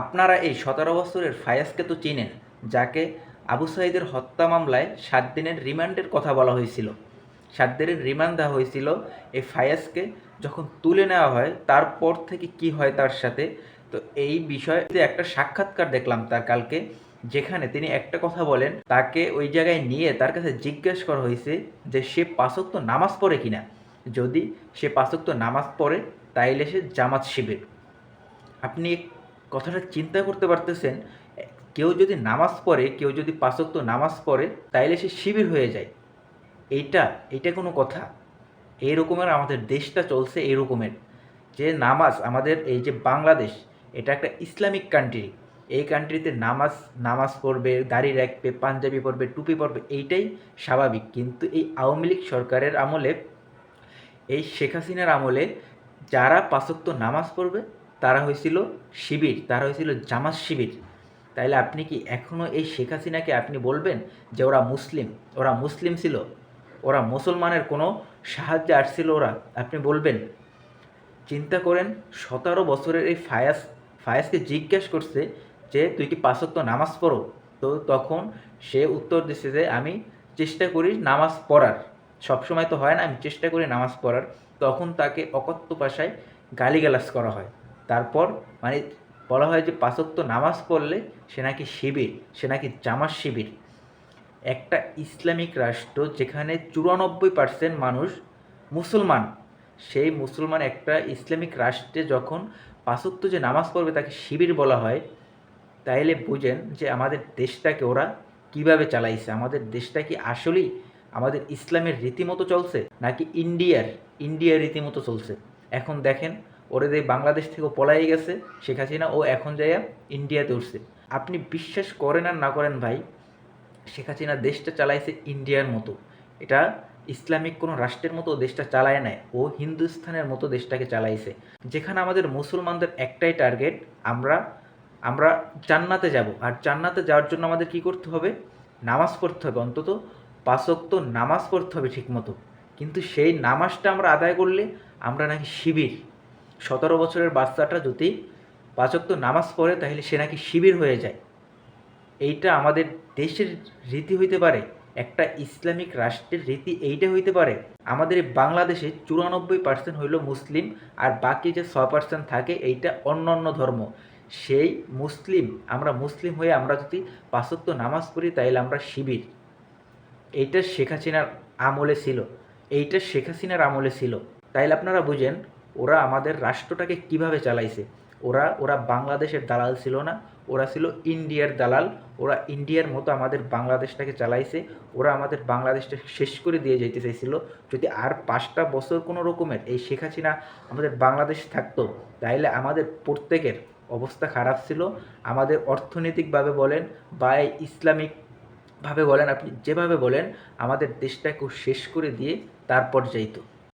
আপনারা এই সতেরো বছরের ফায়াজকে তো চিনেন, যাকে আবু সাইদের হত্যা মামলায় সাত দিনের রিমান্ডের কথা বলা হয়েছিল। সাত দিনের রিমান্ড দেওয়া হয়েছিল এই ফায়াজকে যখন তুলে নেওয়া হয়, তারপর থেকে কি হয় তার সাথে, তো এই বিষয়ে একটা সাক্ষাৎকার দেখলাম তার কালকে, যেখানে তিনি একটা কথা বলেন, তাকে ওই জায়গায় নিয়ে তার কাছে জিজ্ঞেস করা হয়েছে যে সে পাঁচক্ত নামাজ পড়ে কিনা। যদি সে পাঁচক্ত নামাজ পড়ে, তাইলে সে জামাত শিবির। আপনি কথাটা চিন্তা করতে পারতেছেন, কেউ যদি নামাজ পড়ে, কেউ যদি পাঁচক্ত নামাজ পড়ে, তাইলে সে শিবির হয়ে যায়। এইটা এইটা কোনো কথা। এই রকমের আমাদের দেশটা চলছে এই রকমের যে নামাজ, আমাদের এই যে বাংলাদেশ, এটা একটা ইসলামিক কান্ট্রি এই কান্ট্রিতে নামাজ নামাজ পড়বে, দাড়ি রাখবে, পাঞ্জাবি পরবে, টুপি পরবে, এইটাই স্বাভাবিক। কিন্তু এই আওয়ামী লীগ সরকারের আমলে, এই শেখ হাসিনার আমলে, যারা পাঁচক্ত নামাজ পড়বে তারা হয়েছিল শিবির, তারা হয়েছিল জামাত শিবির। তাইলে আপনি কি এখনও এই শেখ হাসিনাকে আপনি বলবেন যে ওরা মুসলিম? ওরা মুসলিম ছিল। ওরা মুসলমানের কোনো সাহায্যে আসছিল ওরা। আপনি বলবেন। চিন্তা করেন, সতেরো বছরের এই ফায়াস ফায়াসকে জিজ্ঞেস করছে যে, তুই কি পাঁচক্ত নামাজ পড়ো? তো তখন সে উত্তর দিচ্ছে যে, আমি চেষ্টা করি নামাজ পড়ার। সবসময় তো হয় না, আমি চেষ্টা করি নামাজ পড়ার। তখন তাকে অকথ্য ভাষায় গালিগালাজ করা হয়। তারপর মানে বলা হয় যে পাঁচক্ত নামাজ পড়লে সে নাকি শিবির, সে নাকি জামাত শিবির। একটা ইসলামিক রাষ্ট্র যেখানে চুরানব্বই পার্সেন্ট মানুষ মুসলমান, সেই মুসলমান একটা ইসলামিক রাষ্ট্রে যখন পাঁচক্ত যে নামাজ পড়বে তাকে শিবির বলা হয়, তাইলে বুঝেন যে আমাদের দেশটাকে ওরা কীভাবে চালাইছে, আমাদের দেশটা কি আসলেই আমাদের ইসলামের রীতিমতো চলছে নাকি ইন্ডিয়ার ইন্ডিয়ার রীতিমতো চলছে? এখন দেখেন ওরে যে বাংলাদেশ থেকে পলাই গেছে, শেখ হাসিনা, ও এখন যাইয়া ইন্ডিয়াতে উঠছে। আপনি বিশ্বাস করেন আর না করেন ভাই, শেখ হাসিনা দেশটা চালাইছে ইন্ডিয়ার মতো। এটা ইসলামিক কোনো রাষ্ট্রের মতো দেশটা চালায় নাই, ও হিন্দুস্থানের মতো দেশটাকে চালাইছে। যেখানে আমাদের মুসলমানদের একটাই টার্গেট, আমরা আমরা জান্নাতে যাব। আর জান্নাতে যাওয়ার জন্য আমাদের কি করতে হবে? নামাজ পড়তে হবে, অন্তত পাঁচক্ত নামাজ পড়তে হবে ঠিকমতো। কিন্তু সেই নামাজটা আমরা আদায় করলে আমরা নাকি শিবির। সতেরো বছরের বাচ্চাটা যদি পাঁচক্ত নামাজ পড়ে, তাহলে সে নাকি শিবির হয়ে যায়। এইটা আমাদের দেশের রীতি হইতে পারে, একটা ইসলামিক রাষ্ট্রের রীতি এইটা হইতে পারে। আমাদের বাংলাদেশে চুরানব্বই পার্সেন্ট হইল মুসলিম, আর বাকি যে ছয় পার্সেন্ট থাকে, এইটা অন্য অন্য ধর্ম। সেই মুসলিম, আমরা মুসলিম হয়ে আমরা যদি পাঁচত্ব নামাজ পড়ি, তাইলে আমরা শিবির। এইটা শেখ হাসিনার আমলে ছিল। এইটা শেখ হাসিনার আমলে ছিল। তাইলে আপনারা বুঝেন ওরা আমাদের রাষ্ট্রটাকে কীভাবে চালাইছে? ওরা ওরা বাংলাদেশের দালাল ছিল না, ওরা ছিল ইন্ডিয়ার দালাল, ওরা ইন্ডিয়ার মতো আমাদের বাংলাদেশটাকে চালাইছে, ওরা আমাদের বাংলাদেশটা শেষ করে দিয়ে যেতে চাইছিল। যদি আর পাঁচটা বছর কোনো রকমের এই শেখ হাসিনা আমাদের বাংলাদেশ থাকতো, তাইলে আমাদের প্রত্যেকের অবস্থা খারাপ ছিল। আমাদের অর্থনৈতিকভাবে বলেন বা ইসলামিকভাবে বলেন, আপনি যেভাবে বলেন, আমাদের দেশটাকে শেষ করে দিয়ে তারপর যাইতো।